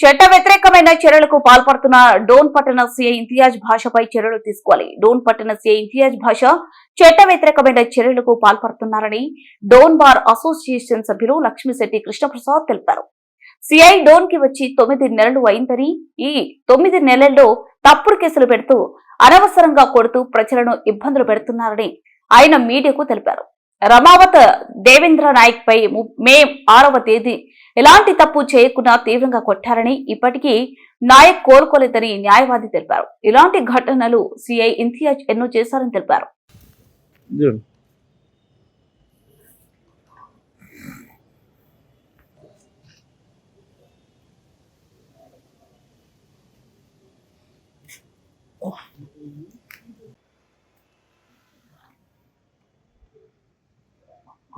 చట్ట వ్యతిరేకమైన చర్యలకు పాల్పడుతున్న డోన్ పట్టణ సీఐ ఇంతియాజ్ భాషపై చర్యలు తీసుకోవాలి. డోన్ పట్టణ సీఐ ఇంతియాజ్ భాష చట్ట వ్యతిరేకమైన చర్యలకు పాల్పడుతున్నారని డోన్ బార్ అసోసియేషన్ సభ్యులు లక్ష్మీశెట్టి కృష్ణప్రసాద్ తెలిపారు. సిఐ డోన్కి వచ్చి తొమ్మిది నెలలు అయిందని ఈ తొమ్మిది నెలల్లో తప్పుడు కేసులు పెడుతూ అనవసరంగా కొడుతూ ప్రజలను ఇబ్బందులు పెడుతున్నారని ఆయన మీడియాకు తెలిపారు. రమావత్ దేవేంద్ర నాయక్ పై మే ఆరవ తేదీ ఎలాంటి తప్పు చేయకుండా తీవ్రంగా కొట్టారని ఇప్పటికీ నాయక్ కోలుకోలేదని న్యాయవాది తెలిపారు. ఇలాంటి ఘటనలు సిఐ ఇంతియాజ్ ఎన్నో చేశారని తెలిపారు.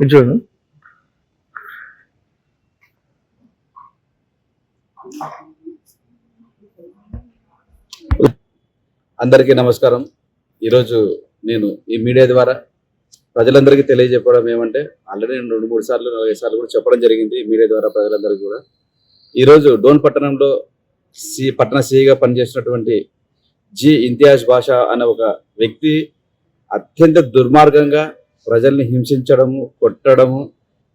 చూడు అందరికీ నమస్కారం. ఈరోజు నేను ఈ మీడియా ద్వారా ప్రజలందరికీ తెలియజెప్పడం ఏమంటే ఆల్రెడీ నేను రెండు మూడు సార్లు నాలుగైదు సార్లు కూడా చెప్పడం జరిగింది ఈ మీడియా ద్వారా ప్రజలందరికీ కూడా. ఈరోజు డోన్ పట్టణంలో సి పట్టణ సిగా పనిచేస్తున్నటువంటి జి. ఇంతియాజ్ భాష అనే ఒక వ్యక్తి అత్యంత దుర్మార్గంగా ప్రజల్ని హింసించడము కొట్టడము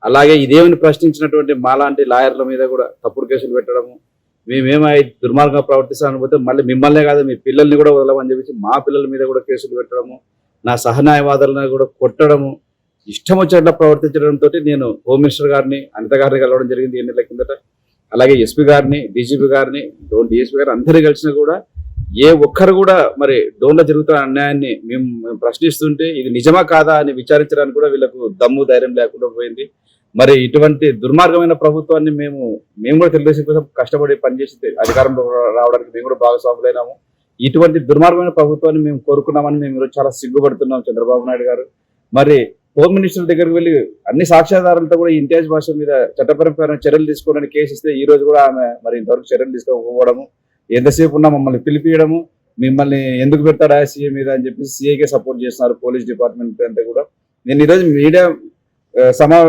అలాగే ఇదేమని ప్రశ్నించినటువంటి మాలాంటి లాయర్ల మీద కూడా తప్పుడు కేసులు పెట్టడము మేమేమై దుర్మార్గంగా ప్రవర్తిస్తామని పోతే మళ్ళీ మిమ్మల్నే కాదు మీ పిల్లల్ని కూడా వదలమని చెప్పేసి మా పిల్లల మీద కూడా కేసులు పెట్టడము నా సహన్యాయవాదులను కూడా కొట్టడము ఇష్టం వచ్చినట్లు ప్రవర్తించడంతో నేను హోమ్ మినిస్టర్ గారిని అనిత గారిని కలవడం జరిగింది ఎన్నికల కిందట. అలాగే ఎస్పీ గారిని డీజీపీ గారిని డోన్ డిఎస్పీ గారిని అందరూ కలిసినా కూడా ఏ ఒక్కరు కూడా మరి డోన్లో జరుగుతున్న అన్యాయాన్ని మేము ప్రశ్నిస్తుంటే ఇది నిజమా కాదా అని విచారించడానికి కూడా వీళ్ళకు దమ్ము ధైర్యం లేకుండా పోయింది. మరి ఇటువంటి దుర్మార్గమైన ప్రభుత్వాన్ని మేము మేము కూడా తెలుగుదేశం కోసం కష్టపడి పనిచేసి అధికారంలో రావడానికి మేము కూడా భాగస్వాములైనాము. ఇటువంటి దుర్మార్గమైన ప్రభుత్వాన్ని మేము కోరుకున్నామని మేము ఈరోజు చాలా సిగ్గుపడుతున్నాం చంద్రబాబు నాయుడు గారు. మరి హోమ్ మినిస్టర్ దగ్గరికి వెళ్ళి అన్ని సాక్ష్యాధారాలతో కూడా ఈ ఇంతియాజ్ భాష మీద చట్టపరమైన చర్యలు తీసుకోవడానికి కేసు ఇస్తే ఈ రోజు కూడా ఆమె మరి ఇంతవరకు చర్యలు తీసుకోకపోవడము. ఎంతసేపు ఉన్నా మమ్మల్ని పిలిపియడము మిమ్మల్ని ఎందుకు పెడతాడా సీఏ మీద అని చెప్పి సీఏకే సపోర్ట్ చేస్తున్నారు పోలీస్ డిపార్ట్మెంట్ అంతా కూడా. నేను ఈరోజు మీడియా సమా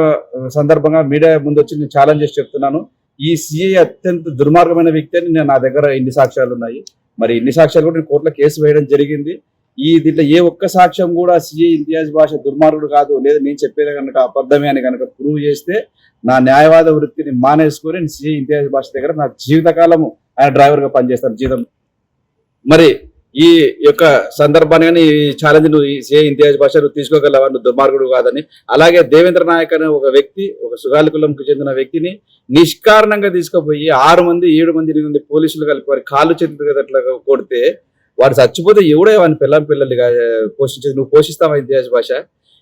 సందర్భంగా మీడియా ముందు వచ్చి నేను ఛాలెంజ్ చేసి చెప్తున్నాను. ఈ సిఐ అత్యంత దుర్మార్గమైన వ్యక్తి అని నేను నా దగ్గర ఇన్ని సాక్ష్యాలు ఉన్నాయి. మరి ఇన్ని సాక్ష్యాలు కూడా నేను కోర్టులో కేసు వేయడం జరిగింది. ఈ దీంట్లో ఏ ఒక్క సాక్ష్యం కూడా సిఐ ఇంతియాజ్ భాష దుర్మార్గుడు కాదు లేదా నేను చెప్పేది కనుక అబద్ధమే అని కనుక ప్రూవ్ చేస్తే నా న్యాయవాద వృత్తిని మానేసుకొని సీఏ సిఐ ఇంతియాజ్ భాష దగ్గర నా జీవితకాలము ఆయన డ్రైవర్గా పనిచేస్తాను జీతం. మరి ఈ యొక్క సందర్భాన్ని కానీ ఈ ఛాలెంజ్ నువ్వు సే ఇంతియాజ్ భాష నువ్వు తీసుకోగలవా? నువ్వు దుర్మార్గుడు కాదని. అలాగే దేవేంద్ర నాయక్ అనే ఒక వ్యక్తి ఒక సుగాలి కులంకు చెందిన వ్యక్తిని నిష్కారణంగా తీసుకుపోయి ఆరు మంది ఏడు మంది ఎనిమిది మంది పోలీసులు కలిపి వారి కాళ్ళు చేతులు అట్లా కొడితే వాడు చచ్చిపోతే ఎవడే వాడిని పిల్లల పిల్లలు పోషించేది. నువ్వు పోషిస్తావా ఇంతియాజ్ భాష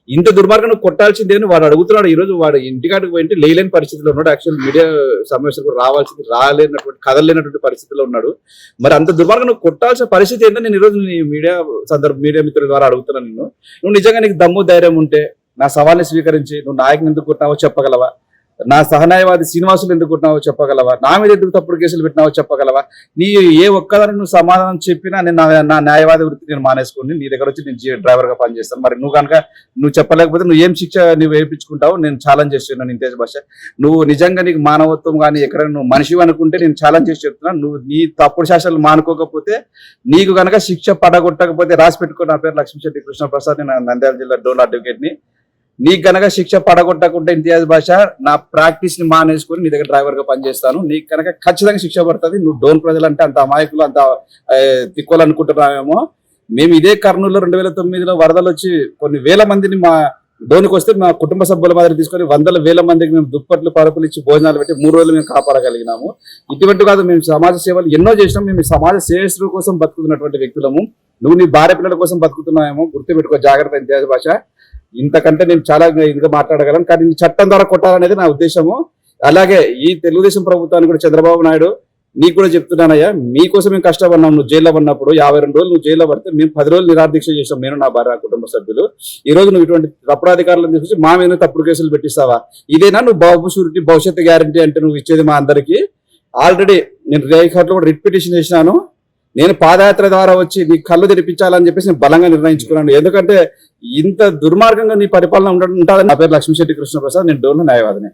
ఇంత దుర్మార్గం కొట్టాల్సిందే అని వాడు అడుగుతున్నాడు. ఈ రోజు వాడు ఇంటికాడికి పోయింటే లేలేని పరిస్థితిలో ఉన్నాడు. యాక్చువల్ మీడియా సమావేశం కూడా రావాల్సింది రాలేనటువంటి కదలేనటువంటి పరిస్థితిలో ఉన్నాడు. మరి అంత దుర్మార్గం కొట్టాల్సిన పరిస్థితి ఏంటో నేను ఈరోజు నీ మీడియా సందర్భ మీడియా మిత్రుల ద్వారా అడుగుతున్నాను నిన్ను నువ్వు నిజంగా నీకు దమ్ము ధైర్యం ఉంటే నా సవాల్ని స్వీకరించి నువ్వు నాయకుని ఎందుకు కొట్టినావో చెప్పగలవా? నా సహనాయవాది శ్రీనివాసులు ఎందుకు చెప్పగలవా? నా మీద ఎందుకు తప్పుడు కేసులు పెట్టినావో చెప్పగలవా? నీ ఏ ఒక్కదాన్ని నువ్వు సమాధానం చెప్పినా నేను నా న్యాయవాది వృత్తి నేను మానేసుకుని నీ దగ్గర వచ్చి నేను డ్రైవర్గా పనిచేస్తాను. మరి నువ్వు కనుక నువ్వు చెప్పలేకపోతే నువ్వు ఏం శిక్ష నువ్వు వేయించుకుంటావు నేను ఛాలెంజ్ చేస్తున్నాను ఇంతేజ్ భాష. నువ్వు నిజంగా నీకు మానవత్వం కానీ ఎక్కడ నువ్వు మనిషి అనుకుంటే నేను ఛాలెంజ్ చేసి చెప్తున్నాను నువ్వు నీ తప్పుడు శాసనాలు మానుకోకపోతే నీకు కనుక శిక్ష పడగొట్టకపోతే రాసి పెట్టుకో. నా పేరు లక్ష్మీశెట్టి కృష్ణప్రసాద్. నేను నంద్యాల జిల్లా డోన్ అడ్వకేట్ని. నీకు గనక శిక్ష పడగొట్టకుంటే ఇంతియాజ్ భాష నా ప్రాక్టీస్ని మానేసుకుని నీ దగ్గర డ్రైవర్గా పనిచేస్తాను. నీకు కనుక ఖచ్చితంగా శిక్ష పడుతుంది నువ్వు డోన్ ప్రజలు అంటే అంత అమాయకులు అంత ఆ, మేము ఇదే కర్నూలులో రెండు వేల తొమ్మిదిలో వరదలు వచ్చి కొన్ని వేల మందిని మా డోన్కి వస్తే మా కుటుంబ సభ్యుల మాదిరి తీసుకొని వందల వేల మందికి మేము దుప్పట్లు పరుపులు ఇచ్చి భోజనాలు పెట్టి మూడు రోజులు మేము కాపాడగలిగినాము. ఇటువంటి కాదు మేము సమాజ సేవలు ఎన్నో చేసినాం. మేము సమాజ శ్రేయస్సు కోసం బతుకుతున్నటువంటి వ్యక్తులము. నువ్వు నీ భార్య పిల్లల కోసం బతుకుతున్నావేమో గుర్తుపెట్టుకో జాగ్రత్త ఇంతియాజ్ భాష ఇంతకంటే నేను చాలా ఇదిగా మాట్లాడగలను. కానీ చట్టం ద్వారా కొట్టాలనేది నా ఉద్దేశము. అలాగే ఈ తెలుగుదేశం ప్రభుత్వానికి కూడా చంద్రబాబు నాయుడు నీకు కూడా చెప్తున్నానయ్యా మీకోసం మేము కష్టపడినాం. నువ్వు జైల్లో ఉన్నప్పుడు యాభై రెండు రోజులు నువ్వు జైల్లో పడితే మేము పది రోజులు నిరాదీక్ష చేసాం నేను నా భార్య కుటుంబ సభ్యులు. ఈ రోజు నువ్వు ఇటువంటి తప్పుడాధికారులను తీసుకొచ్చి మా మీద తప్పుడు కేసులు పెట్టిస్తావా? ఇదేనా నువ్వు బాబు షూరిటీ భవిష్యత్తు గ్యారంటీ అంటే నువ్వు ఇచ్చేది మా అందరికి? ఆల్రెడీ నేను రేఖట్లో కూడా రిట్ పిటిషన్ చేసినాను. నేను పాదయాత్ర ద్వారా వచ్చి నీ కళ్ళు తెరిపించాలని చెప్పేసి నేను బలంగా నిర్ణయించుకున్నాను. ఎందుకంటే ఇంత దుర్మార్గంగా నీ పరిపాలన ఉండ- ఉంటుందని నా పేరు లక్ష్మీశెట్టి కృష్ణప్రసాద్ నేను డోన్లో న్యాయవాదిని.